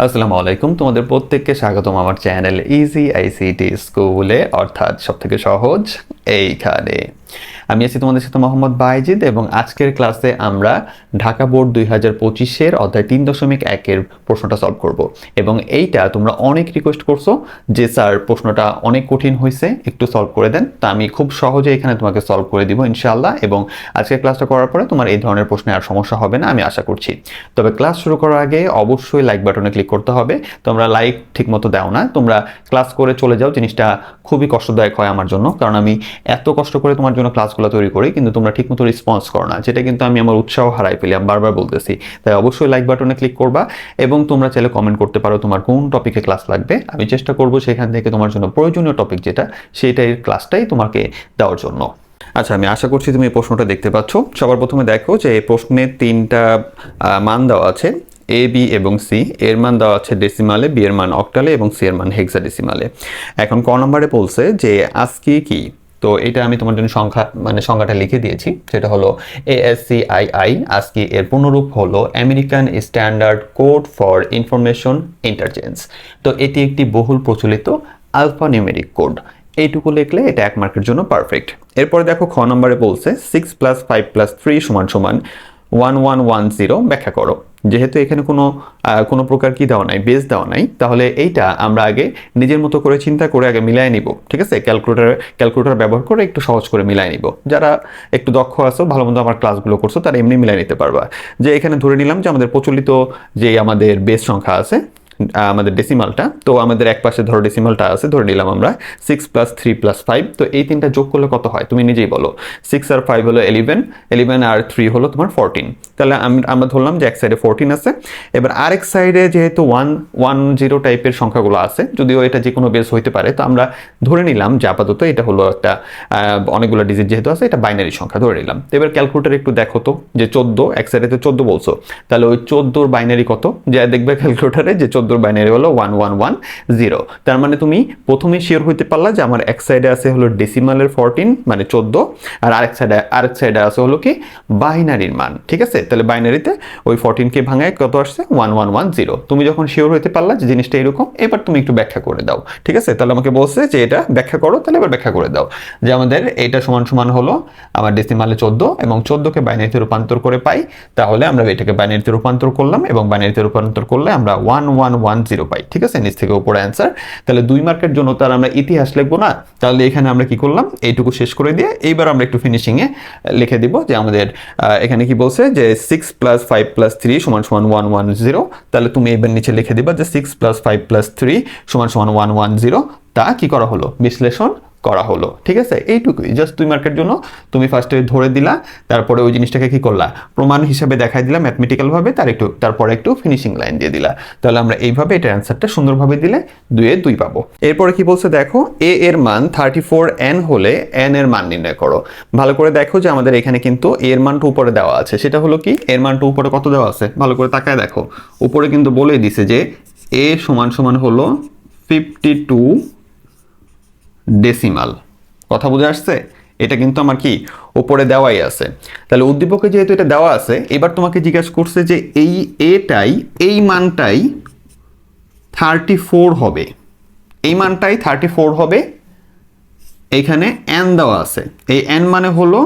আসসালামু আলাইকুম। তোমাদের প্রত্যেককে স্বাগতম আমার চ্যানেল ইজি আইসিটি স্কুলে অর্থাৎ সবথেকে সহজ এইখানে আমি আছি তোমাদের সাথে মোহাম্মদ বাইজিদ এবং আজকের ক্লাসে আমরা ঢাকা বোর্ড দুই হাজার পঁচিশের অধ্যায় তিন দশমিক একের প্রশ্নটা সলভ করব। এবং এইটা তোমরা অনেক রিকোয়েস্ট করছ যে, স্যার, প্রশ্নটা অনেক কঠিন হয়েছে একটু সলভ করে দেন। তা আমি খুব সহজে এখানে তোমাকে সলভ করে দিব ইনশাআল্লাহ এবং আজকের ক্লাসটা করার পরে তোমার এই ধরনের প্রশ্নে আর সমস্যা হবে না, আমি আশা করছি। তবে ক্লাস শুরু করার আগে অবশ্যই লাইক বাটনে ক্লিক করতে হবে। তোমরা লাইক ঠিকমতো দাও না। তোমরা ক্লাস করে চলে যাও। জিনিসটা খুবই কষ্টদায়ক হয় আমার জন্য। কারণ আমি এত কষ্ট করে তোমার জন্য ক্লাসগুলো তৈরি করি, কিন্তু তোমরা ঠিকমতো রেসপন্স করো না, যেটা কিন্তু আমি আমার উৎসাহ হারাই ফেলি, আমি বারবার বলতেছি। তাই অবশ্যই লাইক বাটনে ক্লিক করবা এবং তোমরা চাইলে কমেন্ট করতে পারো তোমার কোন টপিকে ক্লাস লাগবে। আমি চেষ্টা করব সেখান থেকে তোমার জন্য প্রয়োজনীয় টপিক যেটা সেইটাই ক্লাসটাই তোমাকে দেওয়ার জন্য। আচ্ছা আমি আশা করছি তুমি এই প্রশ্নটা দেখতে পাচ্ছ। সবার প্রথমে দেখো যে এই প্রশ্নে তিনটা মান দেওয়া আছে এ বি এবং সি এর মান দেওয়া আছে ডেসিমালে বি এর মান অক্টালে এবং সি এর মান হেক্সা ডেসিমালে এখন ক নম্বরে বলছে যে আজকে কি তো এটা আমি তোমার জন্য সংখ্যা মানে সংখ্যাটা লিখে দিয়েছি। সেটা হলো এএসসি আই আই আজকে এর পূর্ণরূপ হলো American standard code for information interchange তো এটি একটি বহুল প্রচলিত আলফা নিউমেরিক কোড এইটুকু লিখলে এটা এক মার্কের জন্য পারফেক্ট এরপরে দেখো খ নম্বরে বলছে six plus five plus three সমান সমান ওয়ান ওয়ান ওয়ান জিরো ব্যাখ্যা করো। যেহেতু এখানে কোনো কোনো প্রকার কি দেওয়া নাই বেস দেওয়া নাই, তাহলে এইটা আমরা আগে নিজের মতো করে চিন্তা করে আগে মিলাই নিব, ঠিক আছে? ক্যালকুলেটার ক্যালকুলেটার ব্যবহার করে একটু সহজ করে মিলাই নিব। যারা একটু দক্ষ আছো, ভালো মতো আমার ক্লাসগুলো করছ, তারা এমনি মিলাই নিতে পারবা। যে এখানে ধরে নিলাম যে আমাদের প্রচলিত যে আমাদের বেস সংখ্যা আছে আমাদের ডেসিমালটা তো আমাদের এক পাশে ধরো ডেসিমালটা আছে, ধরে নিলাম আমরা six plus three plus five তো এই তিনটা যোগ করলে কত হয়? তুমি নিজেই বলো। সিক্স আর ফাইভ হলো এলিভেন এলিভেন আর থ্রি হলো তোমার ফোরটিন তাহলে আমি- আমরা ধরলাম যে এক সাইডে ফোরটিন আছে। এবার আরেক সাইডে যেহেতু ওয়ান ওয়ান জিরো টাইপের সংখ্যাগুলো আছে, যদিও এটা যে কোনো বেস হইতে পারে, তো আমরা ধরে নিলাম যে আপাতত এটা হলো একটা অনেকগুলো ডিজিট যেহেতু আছে, এটা বাইনারি সংখ্যা ধরে নিলাম। তো এবার ক্যালকুলেটার একটু দেখো তো, যে চোদ্দ, এক সাইডে তো চোদ্দ বলছো। তাহলে ওই চোদ্দোর বাইনারি কত? যে দেখবে ক্যালকুলেটারে যে চোদ্দোর বাইনারি হলো ওয়ান ওয়ান ওয়ান জিরো তার মানে তুমি প্রথমে শিওর হইতে পারলা যে আমার এক সাইডে আছে হলো ডেসিমালের ফোরটিন মানে চোদ্দ, আর আরেক সাইডে আরেক সাইডে আছে হলো কি বাইনারির মান, ঠিক আছে? তাহলে বাইনারিতে ওই ফোরটিনকে ভাঙায় কত আসছে? ওয়ান ওয়ান ওয়ান জিরো তুমি যখন শিওর হইতে পারলা যে জিনিসটা এরকম, এবার তুমি একটু ব্যাখ্যা করে দাও, ঠিক আছে? তাহলে আমাকে বলছে যে এটা ব্যাখ্যা করো, তাহলে এবার ব্যাখ্যা করে দাও। যে আমাদের এটা সমান সমান হলো আমার ডেসিমালে চোদ্দ এবং চোদ্দকে বাইনারিতে রূপান্তর করে পাই, তাহলে আমরা এটাকে বাইনারিতে রূপান্তর করলাম এবং বাইনারিতে রূপান্তর করলে আমরা ওয়ান ওয়ান ওয়ান জিরো পাই, ঠিক আছে? নিচ থেকে উপরে অ্যান্সার তাহলে দুই মার্কের জন্য তার আমরা ইতিহাস লিখব না? তাহলে এখানে আমরা কি করলাম? এইটুকু শেষ করে দিয়ে এইবার আমরা একটু ফিনিশিংয়ে লিখে দিব যে আমাদের এখানে কি বলছে যে six plus five plus three সমান সমান ওয়ান ওয়ান জিরো তাহলে তুমি এবার নিচে লিখে দিবা যে six plus five plus three সমান সমান ওয়ান ওয়ান জিরো তা কি করা হলো? বিশ্লেষণ করা হলো, ঠিক আছে? এইটুকুই। জাস্ট দুই মার্কের জন্য তুমি ফার্স্টে ধরে দিলা, তারপরে ওই জিনিসটাকে কি করলা? প্রমাণ হিসাবে দেখাই দিলাম ম্যাথমেটিক্যাল ভাবে, তার একটু, তারপরে একটু ফিনিশিং লাইন দিয়ে দিলা। তাহলে আমরা এইভাবে এটা অ্যান্সারটা সুন্দরভাবে দিলে দুয়ে দুই পাবো। এরপরে কি বলছে দেখো এ এর মান থার্টি ফোর এন হলে এন এর মান নির্ণয় করো। ভালো করে দেখো যে আমাদের এখানে কিন্তু এর মানটা উপরে দেওয়া আছে। সেটা হলো কি? এর মানটা উপরে কত দেওয়া আছে? ভালো করে তাকায় দেখো। উপরে কিন্তু বলেই দিছে যে এ সমান সমান হলো ফিফটি টু ডেসিমাল কথা বুঝে আসছে? এটা কিন্তু আমার কি উপরে দেওয়াই আছে। তাহলে উদ্দীপকে যেহেতু এটা দেওয়া আছে, এবার তোমাকে জিজ্ঞাসা করছে যে এই এটাই, এই মানটাই থার্টি ফোর হবে। এই মানটাই থার্টি ফোর হবে। এইখানে এন দেওয়া আছে। এই এন মানে হলো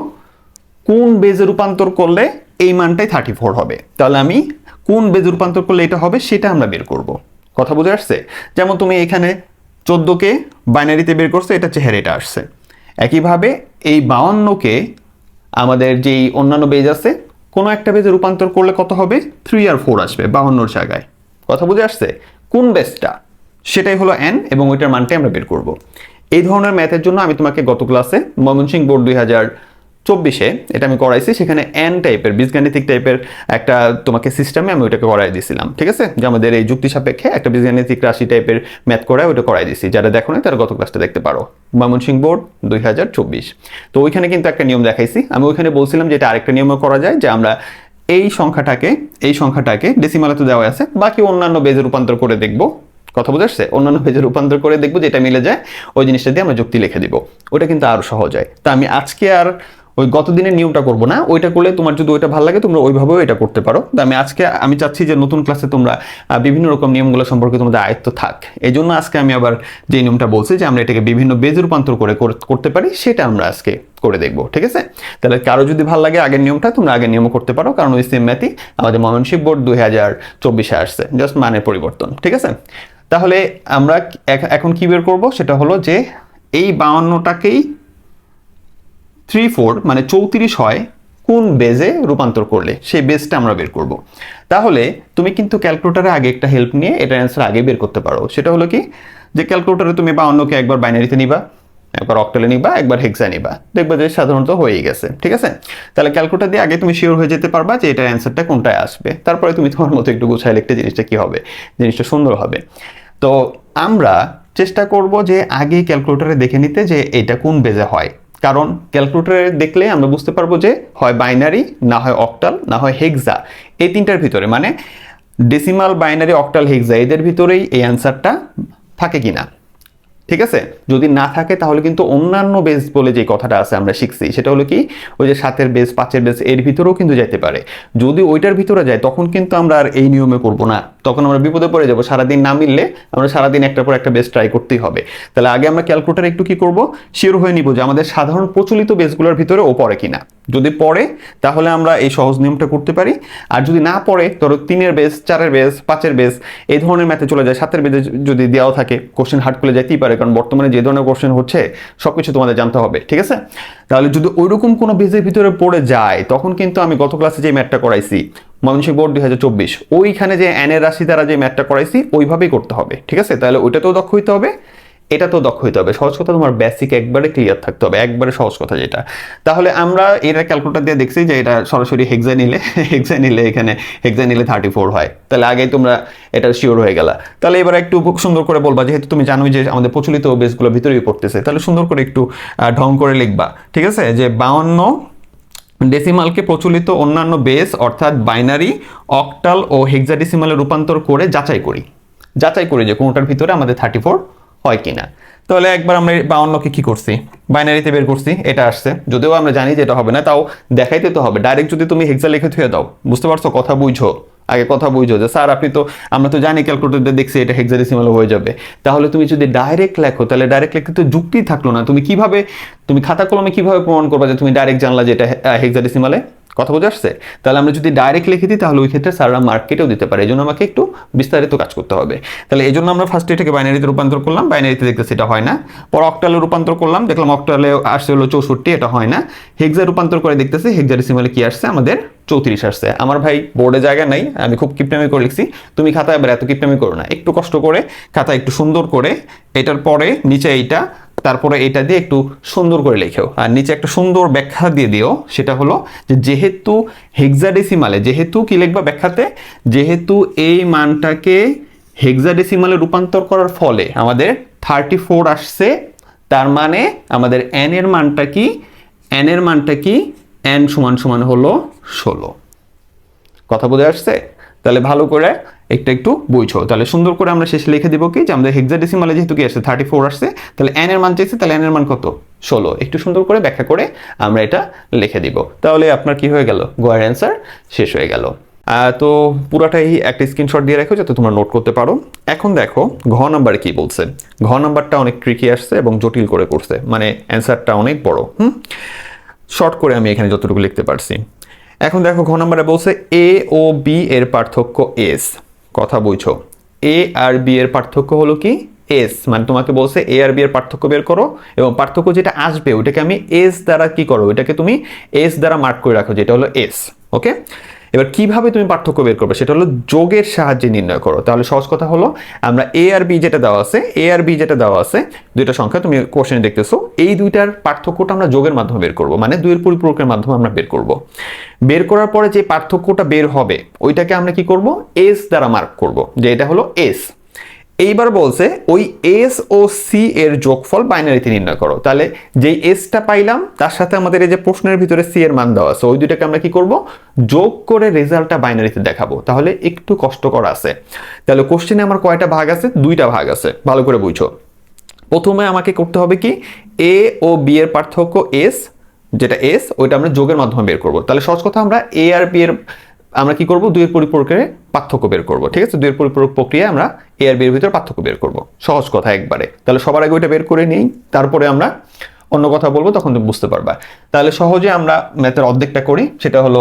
কোন বেজে রূপান্তর করলে এই মানটাই থার্টি ফোর হবে। তাহলে আমি কোন বেজে রূপান্তর করলে এটা হবে, সেটা আমরা বের করব। কথা বুঝে আসছে? যেমন তুমি এখানে চোদ্দোকে বাইনারিতে বের করছে, এটা চেহারা এটা আসছে। একইভাবে এই বাউান্নকে আমাদের যেই অন্যান্য বেজ আছে, কোনো একটা বেজে রূপান্তর করলে কত হবে? থ্রি আর ফোর আসবে বাহান্নর জায়গায়। কথা বুঝে আসছে? কোন বেজটা সেটাই হলো এন এবং ওইটার মানটাই আমরা বের করব। এই ধরনের ম্যাথের জন্য আমি তোমাকে গত ক্লাসে ময়মনসিংহ বোর্ড দুই হাজার চব্বিশে, এটা আমি করাইছি, সেখানে এন টাইপের বীজগাণিতিক টাইপের একটা তোমাকে সিস্টেমে আমি ওইটাকে করাই দিয়েছিলাম ঠিক আছে? যে আমাদের এই যুক্তি সাপেক্ষে একটা বীজগাণিতিক রাশি টাইপের ম্যাথ করায় ওইটা করাই দিয়েছি যারা দেখো না তারা গত ক্লাসটা দেখতে পারো। ময়মনসিংহ বোর্ড, দুই হাজার চব্বিশ। তো ওইখানে কিন্তু একটা নিয়ম দেখাইছি। আমি ওইখানে বলছিলাম যে এটা আরেকটা নিয়মে করা যায়, যে আমরা এই সংখ্যাটাকে এই সংখ্যাটাকে ডেসিমালে তো দেওয়া আছে, বাকি অন্যান্য বেজে রূপান্তর করে দেখব। কথা বুঝে আসছে অন্যান্য পেজে রূপান্তর করে দেখব, যেটা মিলে যায়, ওই জিনিসটা দিয়ে আমরা যুক্তি লিখে দিব। ওটা কিন্তু আরও সহজ হয়। তা আমি আজকে আর ওই গত দিনের নিয়মটা করব না, ওইটা করলে তোমার যদি ওইটা ভালো লাগে, তোমরা ওইভাবেও এটা করতে পারো। তো আমি আজকে, আমি চাচ্ছি যে নতুন ক্লাসে তোমরা বিভিন্ন রকম নিয়মগুলো সম্পর্কে তোমাদের আয়ত্ত থাক। এই জন্য আজকে আমি আবার যে নিয়মটা বলছি যে আমরা এটাকে বিভিন্ন বেজ রূপান্তর করে করতে পারি, সেটা আমরা আজকে করে দেখব, ঠিক আছে? তাহলে কারও যদি ভালো লাগে আগের নিয়মটা, তোমরা আগের নিয়মও করতে পারো, কারণ ওই সেম ম্যাথই আমাদের ময়মনসিংহ বোর্ড দুই হাজার চব্বিশে আসছে জাস্ট মানের পরিবর্তন, ঠিক আছে? তাহলে আমরা এখন কি বের করব? সেটা হলো যে এই বাউান্নটাকেই থ্রি ফোর মানে চৌত্রিশ হয়, কোন বেজে রূপান্তর করলে? সেই বেজটা আমরা বের করব। তাহলে তুমি কিন্তু ক্যালকুলেটারে আগে একটা হেল্প নিয়ে এটার অ্যান্সার আগে বের করতে পারো। সেটা হলো কি? যে ক্যালকুলেটারে তুমি বা অন্যকে একবার বাইনারিতে নিবা, একবার অক্টালে নিবা, একবার হেক্সা নিবা। দেখবে যে সাধারণত হয়েই গেছে, ঠিক আছে? তাহলে ক্যালকুলেটার দিয়ে আগে তুমি শিওর হয়ে যেতে পারবা যে এটার অ্যান্সারটা কোনটায় আসবে। তারপরে তুমি তোমার মতো একটু গুছায় লিখতে জিনিসটা কী হবে? জিনিসটা সুন্দর হবে। তো আমরা চেষ্টা করব যে আগে ক্যালকুলেটারে দেখে নিতে যে এটা কোন বেজে হয়। কারণ ক্যালকুলেটারে দেখলে আমরা বুঝতে পারব যে হয় বাইনারি, না হয় অক্টাল, না হয় হেক্সা। এই তিনটার ভিতরে মানে ডেসিমাল বাইনারি অক্টাল হেক্সা এদের ভিতরেই এই অ্যান্সারটা থাকে কিনা। ঠিক আছে? যদি না থাকে, তাহলে কিন্তু অন্যান্য বেস বলে যে কথাটা আছে আমরা শিখছি, সেটা হলো কি? ওই যে সাতের বেস পাঁচের বেস এর ভিতরেও কিন্তু যেতে পারে। যদি ওইটার ভিতরে যায়, তখন কিন্তু আমরা আর এই নিয়মে করব না। তখন আমরা বিপদে পড়ে যাব। সারাদিন না মিললে আমরা সারাদিন একটার পর একটা বেস ট্রাই করতেই হবে। তাহলে আগে আমরা ক্যালকুলেটার একটু কি করব? শিওর হয়ে নিব যে আমাদের সাধারণ প্রচলিত বেসগুলোর ভিতরে ও পড়ে কিনা। যদি পড়ে, তাহলে আমরা এই সহজ নিয়মটা করতে পারি। আর যদি না পড়ে, ধরো তিনের বেস চারের বেস পাঁচের বেস এই ধরনের ম্যাথে চলে যায়। সাতের বেজে যদি দেওয়াও থাকে কোশ্চেন হার্ড করে যেতেই পারে। কারণ বর্তমানে যে ধরনের কোশ্চেন হচ্ছে সব কিছু তোমাদের জানতে হবে, ঠিক আছে? তাহলে যদি ওইরকম কোনো বেজের ভিতরে পড়ে যায়, তখন কিন্তু আমি গত ক্লাসে যে ম্যাটটা করাইছি, মানসিক বোর্ড দুই হাজার চব্বিশ, ওইখানে যে অ্যানের রাশি দ্বারা যে ম্যাটটা করাইছি, ওইভাবেই করতে হবে, ঠিক আছে? তাহলে ওইটাতেও দক্ষ হইতে হবে এটা তো দক্ষ হইতে হবে। সহজ কথা তোমার বেসিক একবারে ক্লিয়ার থাকতে হবে, একবারে সহজ কথা যেটা। তাহলে আমরা এটা ক্যালকুলেটার দিয়ে দেখছি যে এটা সরাসরি হেক্সা নিলে হেক্সা নিলে এখানে হেক্সা নিলে থার্টি ফোর হয়। তাহলে আগে তোমরা এটা শিওর হয়ে গেলা। তাহলে এবার একটু সুন্দর করে বলবা, যেহেতু তুমি জানোই যে আমাদের প্রচলিত বেসগুলো ভিতরেই পড়তেছে, তাহলে সুন্দর করে একটু ঢং করে লিখবা। ঠিক আছে? যে বাউন্ন ডেসিমালকে প্রচলিত অন্যান্য বেস অর্থাৎ বাইনারি অক্টাল ও হেক্সাডেসিমালে রূপান্তর করে যাচাই করি। যাচাই করি যে কোনোটার ভিতরে আমাদের থার্টি ফোর হয় কিনা। তাহলে একবার আমরা বাউন্নকে কি করছি? বাইনারিতে বের করছি, এটা আসছে। যদিও আমরা জানি যে এটা হবে না, তাও দেখাইতে তো হবে। ডাইরেক্ট যদি তুমি হেক্সা লিখে থুয়ে দাও, বুঝতে পারছ? কথা বুঝো। আগে কথা বুঝো যে, স্যার, আপনি তো, আমরা তো জানি ক্যালকুলেটর দেখছি, এটা হেক্সাডেসিমাল হয়ে যাবে। তাহলে তুমি যদি ডাইরেক্ট লেখো, তাহলে ডাইরেক্ট লিখতে তো যুক্তি থাকল না। তুমি কীভাবে, তুমি খাতা কলমে কীভাবে প্রমাণ করবে যে তুমি ডাইরেক্ট জানলা যে এটা হেক্সাডেসিমালে কথা বুঝে আসছে? তাহলে আমরা যদি ডাইরেক্ট লিখে দিই, তাহলে ওই ক্ষেত্রে স্যাররা মার্কেটেও দিতে পারে। এই জন্য আমাকে একটু বিস্তারিত কাজ করতে হবে। তাহলে এই জন্য আমরা ফার্স্ট এটাকে বাইনারিতে রূপান্তর করলাম। বাইনারিতে দেখতে সেটা হয় না। পর অক্টালে রূপান্তর করলাম। দেখলাম অক্টালে আসছে হলো চৌষট্টি, এটা হয় না। হেক্সা রূপান্তর করে দেখতেছি হেক্সাডেসিমালে কি আসছে? আমাদের চৌত্রিশ আসছে। আমার ভাই বোর্ডে জায়গা নাই, আমি খুব কিপটামি করে লিখছি। তুমি খাতায় এবার এত কিপটামি করো না। একটু কষ্ট করে, খাতা একটু সুন্দর করে, এটার পরে নিচে এইটা তারপরে এটা দিয়ে একটু সুন্দর করে লেখেও আর নিচে একটা সুন্দর ব্যাখ্যা দিয়ে দিও, সেটা হলো যে যেহেতু হেক্সাডেসিমালে যেহেতু কি লিখবা ব্যাখ্যাতে? যেহেতু এই মানটাকে হেক্সাডেসিমালে রূপান্তর করার ফলে আমাদের থার্টি ফোর আসছে, তার মানে আমাদের এন এর মানটা কি? এন এর মানটা কি? এন সমান সমান হলো ষোলো। কথা বোঝা আসছে? তাহলে ভালো করে একটু একটু বুঝছ তাহলে সুন্দর করে আমরা শেষে লিখে দিব কি যে আমাদের হেক্সাডেসিমালে যেহেতু কি আসছে থার্টি ফোর আসছে, তাহলে এন এর মান চাইছে, তাহলে এন এর মান কত? ষোলো। একটু সুন্দর করে ব্যাখ্যা করে আমরা এটা লিখে দিব। তাহলে আপনার কি হয়ে গেল? গোয়ার অ্যান্সার শেষ হয়ে গেল। তো পুরাটাই একটা স্ক্রিনশট দিয়ে রাখো যাতে তোমরা নোট করতে পারো। এখন দেখো, ঘ নাম্বারে কি বলছে? ঘ নাম্বারটা অনেক ট্রিকি আসছে এবং জটিল করে করছে মানে অ্যান্সারটা অনেক বড়, হুম? শর্ট করে আমি এখানে যতটুকু লিখতে পারছি। এখন দেখো, ঘ নাম্বারে বলছে এ ও বি এর পার্থক্য এস কথা বুঝো এ আর বি এর পার্থক্য হলো কি? এস মানে তোমাকে বলছে এ আর বি এর পার্থক্য বের করো এবং পার্থক্য যেটা আসবে ওটাকে আমি এস দ্বারা কি করো ওটাকে তুমি এস দ্বারা মার্ক করে রাখো, যেটা হলো এস ওকে এবার কীভাবে তুমি পার্থক্য বের করবে সেটা হলো যোগের সাহায্যে নির্ণয় করো। তাহলে সহজ কথা হলো, আমরা এ আর বি যেটা দেওয়া আছে এ আর বি যেটা দেওয়া আছে, দুইটা সংখ্যা তুমি কোশ্চেনে দেখতেছো, এই দুইটার পার্থক্যটা আমরা যোগের মাধ্যমে বের করব মানে দুইয়ের পরিপূরকের মাধ্যমে আমরা বের করব। বের করার পরে যে পার্থক্যটা বের হবে, ওইটাকে আমরা কি করব? এস দ্বারা মার্ক করব, যে এটা হলো এস এইবার বলছে, ওই এস ও সি এর যোগফল বাইনারিতে নির্ণয় করো। তাহলে যেই এসটা পাইলাম, তার সাথে আমাদের এই যে প্রশ্নের ভিতরে সি এর মান দেওয়া আছে, ওই দুইটাকে আমরা কি করব? যোগ করে রেজাল্টটা বাইনারিতে দেখাবো। তাহলে একটু কষ্টকর আছে। তাহলে কোশ্চেনে আমার কয়টা ভাগ আছে? দুইটা ভাগ আছে। ভালো করে বুঝো প্রথমে আমাকে করতে হবে কি? এ ও বি এর পার্থক্য এস যেটা এস ওইটা আমরা যোগের মাধ্যমে বের করব। তাহলে সহজ কথা আমরা এ আর বি এর আমরা কি করব? দুইয়ের পরিপূরকের পার্থক্য বের করব, ঠিক আছে? দুইয়ের পরিপূরক প্রক্রিয়ায় আমরা এ আর বি এর ভিতরে পার্থক্য বের করব। সহজ কথা একবারে। তাহলে সবার আগে ওইটা বের করে নিই, তারপরে আমরা অন্য কথা বলব, তখন তুমি বুঝতে পারবা। তাহলে সহজে আমরা ম্যাথের অর্ধেকটা করি, সেটা হলো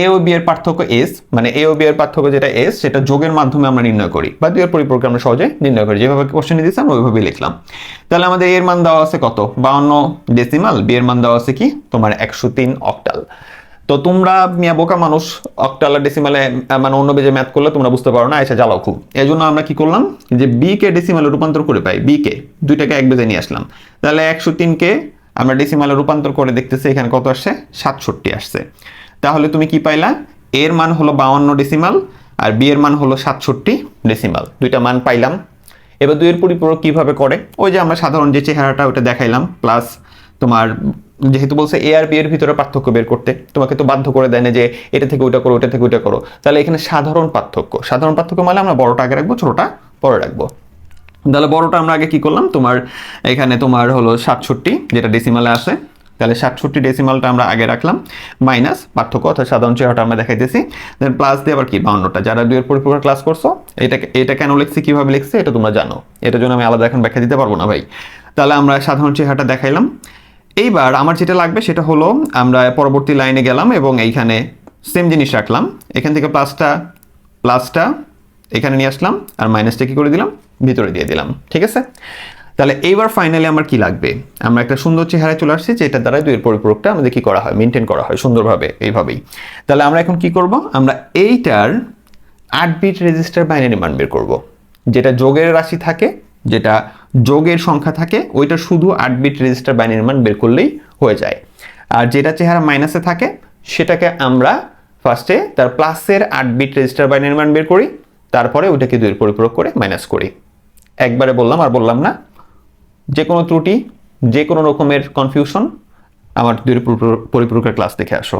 এ ও বি এর পার্থক্য এস মানে এ ও বি এর পার্থক্য যেটা এস সেটা যোগের মাধ্যমে আমরা নির্ণয় করি, বা দুইয়ের পরিপূরক আমরা সহজে নির্ণয় করি। যেভাবে কোশ্চেন দিয়েছি আমরা ওইভাবেই লিখলাম। তাহলে আমাদের এর মান দেওয়া আছে কত? বাউন্ন ডেসিমাল বি এর মান দেওয়া আছে কি? তোমার একশো তিন অক্টাল তো তোমরা মিয়া বোকা মানুষ, অক্টাল ডেসিমালে মানে অন্য বেজে ম্যাথ করলে তোমরা বুঝতে পারো না, এসে জ্বালাও খুব। এই জন্য আমরা কি করলাম যে বি কে ডেসিমালে রূপান্তর করে পাই বি কে, দুইটাকে এক বেজে নিয়ে আসলাম। তাহলে একশো তিনকে আমরা ডেসিমালে রূপান্তর করে দেখতেছি, এখানে কত আসছে? সাতষট্টি আসছে। তাহলে তুমি কি পাইলা? এর মান হলো বাউন্ন ডেসিমাল আর বি এর মান হলো সাতষট্টি ডেসিমাল দুইটা মান পাইলাম। এবার দুইয়ের পরিপূরক কীভাবে করে? ওই যে আমরা সাধারণ যে চেহারাটা ওটা দেখাইলাম প্লাস তোমার যেহেতু বলছে এ আর বি এর ভিতরে পার্থক্য বের করতে, তোমাকে তো বাধ্য করে দেয় না যে এটা থেকে ওইটা করো ওটা থেকে ওইটা করো। তাহলে এখানে সাধারণ পার্থক্য। সাধারণ পার্থক্য মানে আমরা বড়টা আগে রাখব, ছোটটা পরে রাখব। তাহলে বড়টা আমরা আগে কি করলাম? তোমার এখানে তোমার হলো সাতষট্টি, যেটা ডেসিমালে আসে তাহলে সাতষট্টি ডেসিমালটা আমরা আগে রাখলাম। মাইনাস পার্থক্য, অর্থাৎ সাধারণ চেহারাটা আমরা দেখাইতেছি। দেন প্লাস দিয়ে আবার কি? বাউন্নটা। যারা দুইয়ের পরিপূরক ক্লাস করছ এটা এটা কেন লিখছি, কীভাবে লিখছে, এটা তোমরা জানো। এটার জন্য আমি আলাদা এখন ব্যাখ্যা দিতে পারব না, ভাই। তাহলে আমরা সাধারণ চেহারাটা দেখাইলাম। এইবার আমার যেটা লাগবে সেটা হলো আমরা পরবর্তী লাইনে গেলাম এবং এইখানে সেম জিনিস রাখলাম। এখান থেকে প্লাসটা প্লাসটা এখানে নিয়ে আসলাম আর মাইনাসটা কি করে দিলাম? ভিতরে দিয়ে দিলাম। ঠিক আছে? তাহলে এইবার ফাইনালি আমার কি লাগবে? আমরা একটা সুন্দর চেহারায় চলে আসছি যে যেটা দ্বারা দুইয়ের পরিপূরকটা আমাদের কি করা হয়? মেনটেন করা হয় সুন্দরভাবে, এইভাবেই। তাহলে আমরা এখন কি করব? আমরা এইটার আট বিট রেজিস্টার বাইনারি মান বের করব, যেটা যোগের রাশি থাকে যেটা যোগের সংখ্যা থাকে, ওইটা শুধু আট বিট রেজিস্টার বাইনারি মান বের করলেই হয়ে যায়। আর যেটা চেহারা মাইনাসে থাকে, সেটাকে আমরা ফার্স্টে তার প্লাসের আট বিট রেজিস্টার বাইনারি মান বের করি, তারপরে ওইটাকে দুইয়ের পরিপূরক করে মাইনাস করি। একবারে বললাম আর বললাম না, যে কোনো ত্রুটি, যে কোনো রকমের কনফিউশন আমার দুই পরিপূরকের ক্লাস দেখে আসো।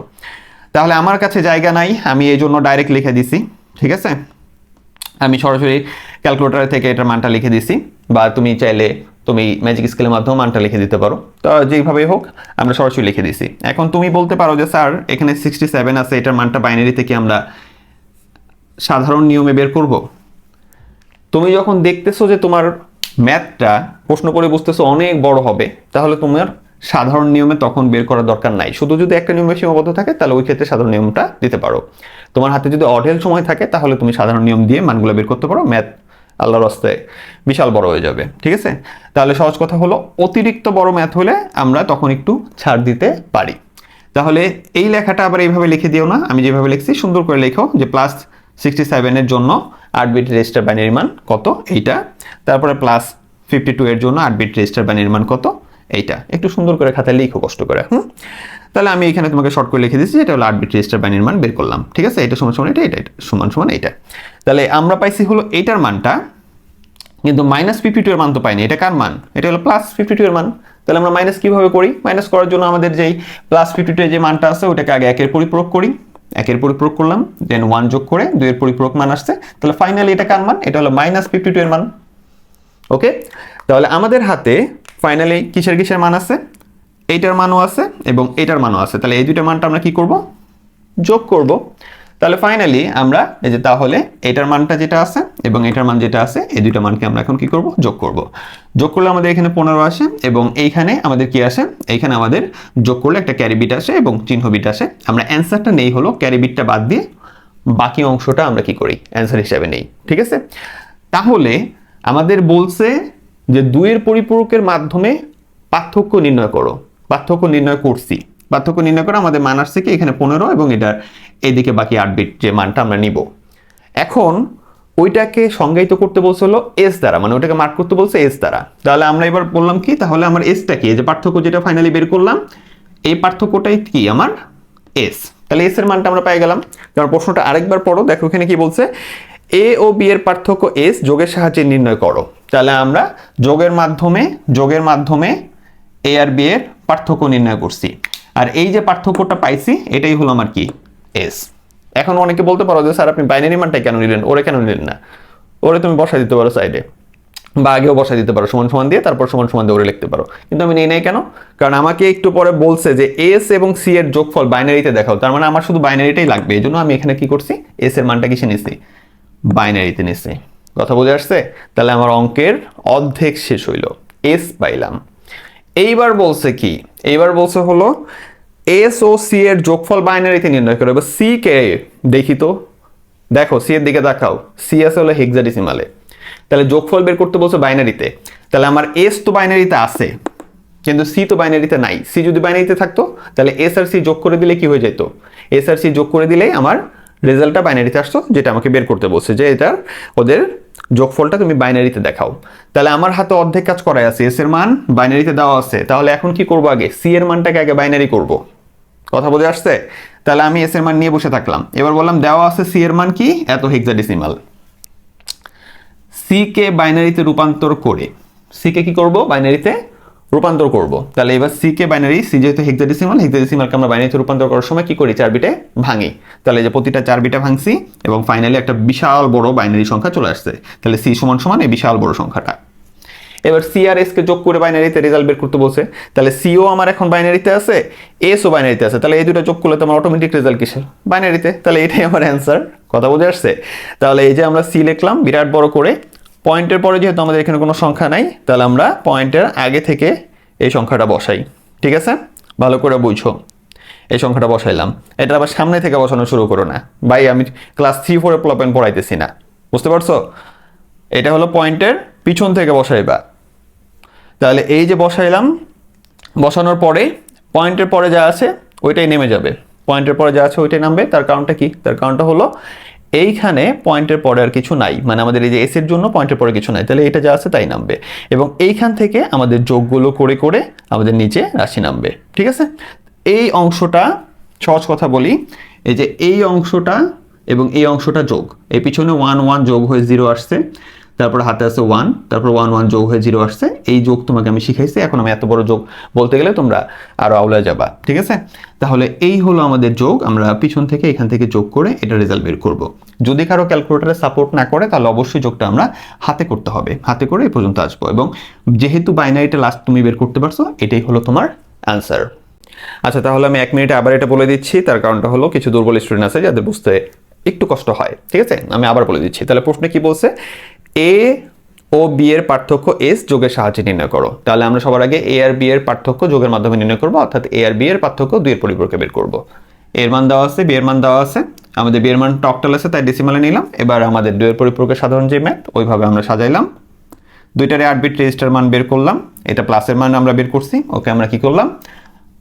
তাহলে আমার কাছে জায়গা নাই, আমি এই জন্য ডাইরেক্ট লিখে দিছি, ঠিক আছে? আমি সরাসরি ক্যালকুলেটর থেকে এটার মানটা লিখে দিছি, বা তুমি চাইলে তুমি ম্যাজিক স্কেলের মাধ্যমে মানটা লিখে দিতে পারো। তো যেইভাবেই হোক, আমরা সরাসরি লিখে দিছি। এখন তুমি বলতে পারো যে, স্যার, এখানে সিক্সটি সেভেন আছে, এটার মানটা বাইনারি থেকে আমরা সাধারণ নিয়মে বের করব। তুমি যখন দেখতেছো যে তোমার ম্যাথটা প্রশ্ন করে বুঝতেছো অনেক বড় হবে, তাহলে তোমার সাধারণ নিয়মে তখন বের করার দরকার নাই। শুধু যদি একটা নিয়মে সীমাবদ্ধ থাকে, তাহলে ওই ক্ষেত্রে সাধারণ নিয়মটা দিতে পারো। তোমার হাতে যদি অঢেল সময় থাকে, তাহলে তুমি সাধারণ নিয়ম দিয়ে মানগুলো বের করতে পারো। ম্যাথ আল্লাহর রাস্তায় বিশাল বড় হয়ে যাবে। ঠিক আছে? তাহলে সহজ কথা হলো, অতিরিক্ত বড় ম্যাথ হলে আমরা তখন একটু ছাড় দিতে পারি। তাহলে এই লেখাটা আবার এইভাবে লিখে দিও না। আমি যেভাবে লিখছি, সুন্দর করে লেখো যে প্লাস সিক্সটি সেভেনের জন্য আট বিট রেজিস্টার বাইনারি মান কত? এইটা। তারপরে প্লাস ফিফটি টু এর জন্য আট বিট রেজিস্টার বাইনারি মান কত? এইটা। একটু সুন্দর করে খাতায় লিখো, কষ্ট করে, হুম? তাহলে আমি এখানে তোমাকে শর্ট করে লিখে দিচ্ছি, এটা হলো আট বিট রেজিস্টার বাইনারি মান বের করলাম, ঠিক আছে? এটা সমান সমান এটা এটা এটা, সমান সমান এইটা। তাহলে আমরা পাইছি হলো এইটার মানটা, কিন্তু মাইনাস ফিফটি টু এর মান তো পাইনি। এটা কার মান? এটা হলো প্লাস ফিফটি টু এর মান। তাহলে আমরা মাইনাস কীভাবে করি? মাইনাস করার জন্য আমাদের যেই প্লাস ফিফটি টু এর যে মানটা আছে, ওটাকে আগে একের পরিপূরক করি। একের পরিপূরক করলাম দেন ওয়ান যোগ করে দুইয়ের পরিপূরক মান আসছে। তাহলে ফাইনালি এটা কার মান? এটা হলো মাইনাস ফিফটি টু এর মান। ওকে তাহলে আমাদের হাতে ফাইনালি কিসের কিসের মান আছে? এইটার মানও আছে এবং এইটার মানও আছে। তাহলে এই দুইটা মানটা আমরা কি করব? যোগ করব। তাহলে ফাইনালি আমরা এই যে তাহলে এটার মানটা যেটা আছে এবং এটার মান যেটা আছে, এই দুইটা মানকে আমরা এখন কি করব? যোগ করব। যোগ করলে আমাদের এখানে পনেরো আসে এবং এইখানে আমাদের কি আসে? এইখানে আমাদের যোগ করলে একটা ক্যারি বিট আসে এবং চিহ্ন বিট আসে। আমরা অ্যান্সারটা নেই হলো ক্যারি বিটটা বাদ দিয়ে বাকি অংশটা আমরা কি করি? অ্যান্সার হিসাবে নেই। ঠিক আছে? তাহলে আমাদের বলছে যে দুইয়ের পরিপূরকের মাধ্যমে পার্থক্য নির্ণয় করো। পার্থক্য নির্ণয় করছি। পার্থক্য নির্ণয় করে আমাদের মান আসছে কি? এখানে পনেরো এবং এটার এদিকে বাকি আট বিট যে মানটা আমরা নিব। এখন ওইটাকে সংজ্ঞায়িত করতে বলছে হলো এস দ্বারা মানে ওটাকে মার্ক করতে বলছে এস দ্বারা। তাহলে আমরা এবার বললাম কি? তাহলে আমার এসটা কি? যে পার্থক্য যেটা ফাইনালি বের করলাম, এই পার্থক্যটাই কি? আমার এস তাহলে এস এর মানটা আমরা পেয়ে গেলাম। কারণ প্রশ্নটা আরেকবার পড়ো, দেখো এখানে কি বলছে? এ ও বি এর পার্থক্য এস যোগের সাহায্যে নির্ণয় করো। তাহলে আমরা যোগের মাধ্যমে যোগের মাধ্যমে এ আর বি এর পার্থক্য নির্ণয় করছি। আর এই যে পার্থক্যটা পাইছি, এটাই হলো আমার কি? এস এখন অনেকে বলতে পারো যে, স্যার, আপনি বাইনারি মানটাই কেন নিলেন? ওরে কেন নিলেন না? ওরে তুমি বসাই দিতে পারো সাইডে বা আগেও বসাই দিতে পারো, সমান সমান দিয়ে তারপর সমান সমান দিয়ে ওরে লিখতে পারো। কিন্তু আমি নেই নাই কেন? কারণ আমাকে একটু পরে বলছে যে এস এবং সি এর যোগফল বাইনারিতে দেখাও। তার মানে আমার শুধু বাইনারিটাই লাগবে। এই জন্য আমি এখানে কি করছি? এস এর মানটা কিসে নিছি? বাইনারিতে নিছি। কথা বুঝে আসছে? তাহলে আমার অঙ্কের অর্ধেক শেষ হইল। এস পাইলাম। এইবার বলছে কি? এইবার বলছে হলো এস ও সি এর যোগফল বাইনারিতে নির্ণয় করো এবার সি কে? দেখি তো। দেখো সি এর দিকে দেখাও সি আছে হলো হেক্সাডেসিমালে তাহলে যোগফল বের করতে বলছে বাইনারিতে তাহলে আমার এস তো বাইনারিতে আছে, কিন্তু সি তো বাইনারিতে নাই। সি যদি বাইনারিতে থাকতো, তাহলে এস আর সি যোগ করে দিলে কি হয়ে যেত? এস আর সি যোগ করে দিলেই আমার রেজাল্টটা বাইনারিতে আসতো, যেটা আমাকে বের করতে বলছে যে এটা ওদের যোগফলটা তুমি বাইনারিতে দেখাও। তাহলে আমার হাতে অর্ধেক কাজ করাই আছে এস এর মান বাইনারিতে দেওয়া আছে, তাহলে এখন কি করব আগে? সি এর মানটাকে আগে বাইনারি করব। কথা বোঝা আসছে? তাহলে আমি এস এর মান নিয়ে বসে থাকলাম। এবার বললাম দেওয়া আছে সি এর মান কি? এত হেক্সাডেসিমাল সি কে বাইনারিতে রূপান্তর করে সি কে কি করব? বাইনারিতে রূপান্তর করব। তাহলে এবার সি কে বাইনারি সি যেহেতু হেক্সাডেসিমাল হেক্সাডেসিমালকে আমরা বাইনারিতে রূপান্তর করার সময় কি করি? চার বিটে ভাঙি। তাহলে যে প্রতিটা চার বিটে ভাঙছি এবং ফাইনালি একটা বিশাল বড় বাইনারি সংখ্যা চলে আসছে। তাহলে সি সমান সমান এই বিশাল বড় সংখ্যাটা। এবার সি আর এস কে যোগ করে বাইনারিতে রেজাল্ট বের করতে বলছে। তাহলে সিও আমার এখন বাইনারিতে আছে এসও বাইনারিতে আছে। তাহলে এই দুটো যোগ করলে তো আমার অটোমেটিক রেজাল্ট কিসের? বাইনারিতে তাহলে এটাই আমার অ্যান্সার কথা বুঝে আসছে? তাহলে এই যে আমরা সি লিখলাম, বিরাট বড় করে পয়েন্টের পরে যেহেতু আমাদের এখানে কোনো সংখ্যা নাই, তাহলে আমরা পয়েন্টের আগে থেকে এই সংখ্যাটা বসাই। ঠিক আছে? ভালো করে বুঝো। এই সংখ্যাটা বসাইলাম। এটা আবার সামনে থেকে বসানো শুরু করো না। ভাই, আমি ক্লাস থ্রি ফোরে প্লপেন পড়াইতেছি না। বুঝতে পারছ? এটা হলো পয়েন্টের পিছন থেকে বসাইবা। তাহলে এই যে বসাইলাম, বসানোর পরে পয়েন্টের পরে যা আছে, ওইটাই নেমে যাবে। পয়েন্টের পরে যা আছে, ওইটাই নামবে। তার কারণটা কি? তার কারণটা হলো এইখানে পয়েন্টের পরে আর কিছু নাই। মানে আমাদের এই যে এস এর জন্য পয়েন্টের পরে কিছু নাই। তাহলে এটা যা আছে তাই নামবে। এবং এইখান থেকে আমাদের যোগগুলো করে করে আমাদের নিচে রাশি নামবে। ঠিক আছে? এই অংশটা, সহজ কথা বলি, এই যে এই অংশটা এবং এই অংশটা যোগ। এই পিছনে ওয়ান ওয়ান যোগ হয়ে জিরো আসছে। তারপর হাতে আছে ওয়ান তারপর ওয়ান ওয়ান যোগ হয়ে জিরো আসছে। এই যোগ তোমাকে আমি শিখাইছি। এখন আমি এত বড় যোগ বলতে গেলে তোমরা আরও আওলায় যাবা, ঠিক আছে? তাহলে এই হলো আমাদের যোগ। আমরা পিছন থেকে এখান থেকে যোগ করে এটা রেজাল্ট বের করব। যদি কারও ক্যালকুলেটারে সাপোর্ট না করে, তাহলে অবশ্যই যোগটা আমরা হাতে করতে হবে। হাতে করে এই পর্যন্ত আসব। এবং যেহেতু বাইনারিটা লাস্ট তুমি বের করতে পারছ, এটাই হলো তোমার অ্যান্সার আচ্ছা তাহলে আমি এক মিনিটে আবার এটা বলে দিচ্ছি। তার কারণটা হলো কিছু দুর্বল স্টুডেন্ট আছে যাদের বুঝতে একটু কষ্ট হয়, ঠিক আছে? আমি আবার বলে দিচ্ছি। তাহলে প্রশ্নে কি বলছে? এ ও বি এর পার্থক্য এস যোগের সাহায্যে নির্ণয় করো। তাহলে আমরা সবার আগে এ আর বি এর পার্থক্য যোগের মাধ্যমে নির্ণয় করব, অর্থাৎ এ আর বি এর পার্থক্য দুইয়ের পরিপূরকে বের করব। এর মান দেওয়া আছে বি এর মান দেওয়া আছে। আমাদের বি এর মান টকটাল আছে, তাই ডেসিমালে নিলাম। এবার আমাদের দুইয়ের পরিপূরকের সাধারণ যে ম্যাথ ওইভাবে আমরা সাজাইলাম। দুইটারে আট বিট রেজিস্টার মান বের করলাম। এটা প্লাসের মান আমরা বের করছি। ওকে, আমরা কি করলাম?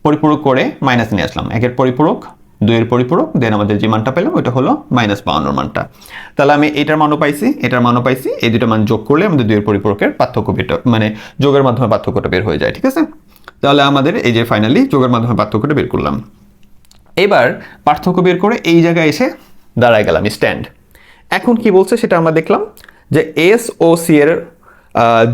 পরিপূরক করে মাইনাস নিয়ে আসলাম। একের পরিপূরক দুইয়ের পরিপূরক দেন আমাদের যে মানটা পেলাম, ওইটা হলো মাইনাস বাউন্নর মানটা। তাহলে আমি এটার মানও পাইছি, এটার মানও পাইছি, এই দুটো মান যোগ করলে আমাদের দুইয়ের পরিপূরকের পার্থক্য বেটা মানে যোগের মাধ্যমে পার্থক্যটা বের হয়ে যায়, ঠিক আছে? তাহলে আমাদের এই যে ফাইনালি যোগের মাধ্যমে পার্থক্যটা বের করলাম। এবার পার্থক্য বের করে এই জায়গায় এসে দাঁড়ায় গেলাম স্ট্যান্ড এখন কি বলছে সেটা আমরা দেখলাম, যে এস ও সি এর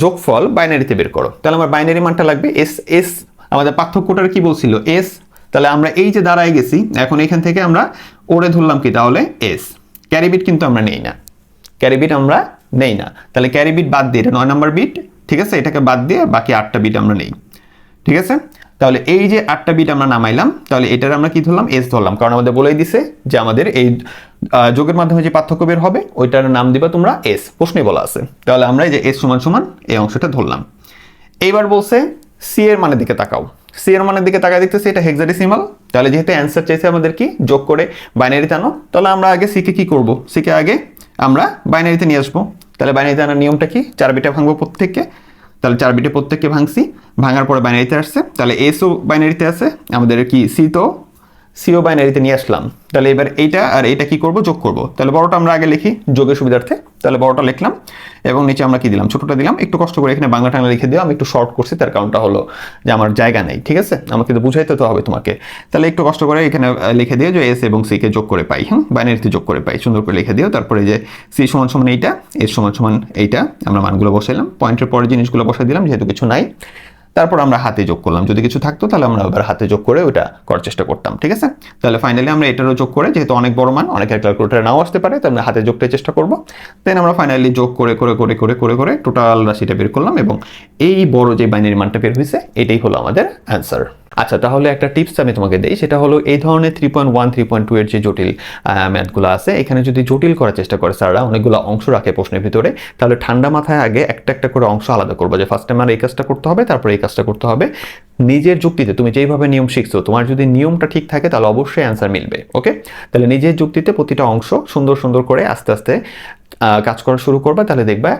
যোগফল বাইনারিতে বের করো। তাহলে আমার বাইনারি মানটা লাগবে এস এস আমাদের পার্থক্যটার কি বলছিল? এস তাহলে আমরা এই যে দাঁড়ায় গেছি, এখন এখান থেকে আমরা ওরে ধরলাম কি তাহলে? এস ক্যারিবিট কিন্তু আমরা নেই না। ক্যারিবিট আমরা নেই না। তাহলে ক্যারিবিট বাদ দিয়ে, এটা নয় নম্বর বিট ঠিক আছে? এটাকে বাদ দিয়ে বাকি আটটা বিট আমরা নেই। ঠিক আছে? তাহলে এই যে আটটা বিট আমরা নামাইলাম, তাহলে এটার আমরা কি ধরলাম? এস ধরলাম। কারণ আমাদের বলেই দিছে যে আমাদের এই যোগের মাধ্যমে যে পার্থক্য বের হবে, ওইটার নাম দিবা তোমরা এস প্রশ্নে বলা আছে। তাহলে আমরা এই যে এস সমান সমান এই অংশটা ধরলাম। এইবার বলছে সি এর মানের দিকে তাকাও। সি এর মানের দিকে তাকায় দেখতেছি, এটা হেক্সাডেসিমাল তাহলে যেহেতু অ্যান্সার চাইছে আমাদের কি যোগ করে বাইনারিতে আনো, তাহলে আমরা আগে সিকে কি করব? সিকে আগে আমরা বাইনারিতে নিয়ে আসব। তাহলে বাইনারিতে আনার নিয়মটা কি? চার বিটা ভাঙবো প্রত্যেককে। তাহলে চার বিটে প্রত্যেককে ভাঙছি, ভাঙার পরে বাইনারিতে আসছে। তাহলে এসও বাইনারিতে আছে, আমাদের কি সি তো সিও বাইনারিতে নিয়ে আসলাম। তাহলে এবার এইটা আর এইটা কি করব? যোগ করব। তাহলে বড়টা আমরা আগে লিখি, যোগের সুবিধার্থে। তাহলে বড়টা লিখলাম এবং নিচে আমরা কি দিলাম? ছোটটা দিলাম। একটু কষ্ট করে এখানে বাংলা টাংলা লিখে দিলাম আমি একটু শর্ট করছি, তার কারণটা হলো যে আমার জায়গা নেই, ঠিক আছে? আমাকে তো বুঝাইতে তো হবে তোমাকে। তাহলে একটু কষ্ট করে এখানে লিখে দিও যে এস এবং সিকে যোগ করে পাই। হ্যাঁ বাইনারিতে যোগ করে পাই। সুন্দর করে লিখে দিও। তারপরে যে সি সমান সমান এইটা এস সমান সমান এইটা, আমরা মানগুলো বসাইলাম। পয়েন্টের পরে জিনিসগুলো বসাই দিলাম, যেহেতু কিছু নাই। তারপর আমরা হাতে যোগ করলাম। যদি কিছু থাকতো, তাহলে আমরা আবার হাতে যোগ করে ওটা করার চেষ্টা করতাম, ঠিক আছে? তাহলে ফাইনালি আমরা এটারও যোগ করে, যেহেতু অনেক বড় মান, অনেকের ক্যালকুলেটারে নাও আসতে পারে তাহলে আমরা হাতে যোগটার চেষ্টা করব। দেন আমরা ফাইনালি যোগ করে করে করে করে করে করে টোটাল রাশিটা বের করলাম এবং এই বড় যে বাইনারি মানটা বের হয়েছে, এটাই হলো আমাদের অ্যান্সার আচ্ছা তাহলে একটা টিপস আমি তোমাকে দিই, সেটা হলো এই ধরনের three point one three point two এর যে জটিল ম্যাথগুলো আছে, এখানে যদি জটিল করার চেষ্টা করে স্যাররা, অনেকগুলো অংশ রাখে প্রশ্নের ভিতরে, তাহলে ঠান্ডা মাথায় আগে একটা একটা করে অংশ আলাদা করব। যে ফার্স্ট টাইম আর এই কাজটা করতে হবে, তারপরে এই কাজটা করতে হবে। নিজের যুক্তিতে তুমি যেইভাবে নিয়ম শিখছো, তোমার যদি নিয়মটা ঠিক থাকে তাহলে অবশ্যই অ্যান্সার মিলবে ওকে তাহলে নিজের যুক্তিতে প্রতিটা অংশ সুন্দর সুন্দর করে আস্তে আস্তে কাজ করা শুরু করবা, তাহলে দেখবা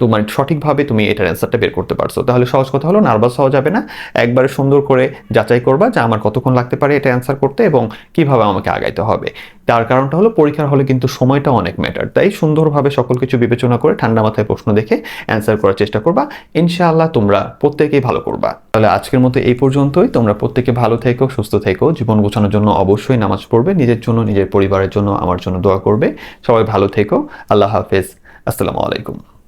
তোমার সঠিকভাবে তুমি এটার অ্যান্সারটা বের করতে পারছ। তাহলে সহজ কথা হলো নার্ভাস হওয়া যাবে না। একবারে সুন্দর করে যাচাই করবা যে আমার কতক্ষণ লাগতে পারে এটা অ্যান্সার করতে এবং কীভাবে আমাকে আগাইতে হবে। তার কারণটা হলো, পরীক্ষার হলে কিন্তু সময়টা অনেক ম্যাটার তাই সুন্দরভাবে সকল কিছু বিবেচনা করে ঠান্ডা মাথায় প্রশ্ন দেখে অ্যান্সার করার চেষ্টা করবা। ইনশাআল্লাহ তোমরা প্রত্যেকেই ভালো করবা। তাহলে আজকের মতো এই পর্যন্তই। তোমরা প্রত্যেকে ভালো থেকো, সুস্থ থেকো। জীবন গোছানোর জন্য অবশ্যই নামাজ পড়বে। নিজের জন্য, নিজের পরিবারের জন্য আমার জন্য দোয়া করবে। সবাই ভালো থেকো। আল্লাহ হাফেজ। আসসালামু আলাইকুম।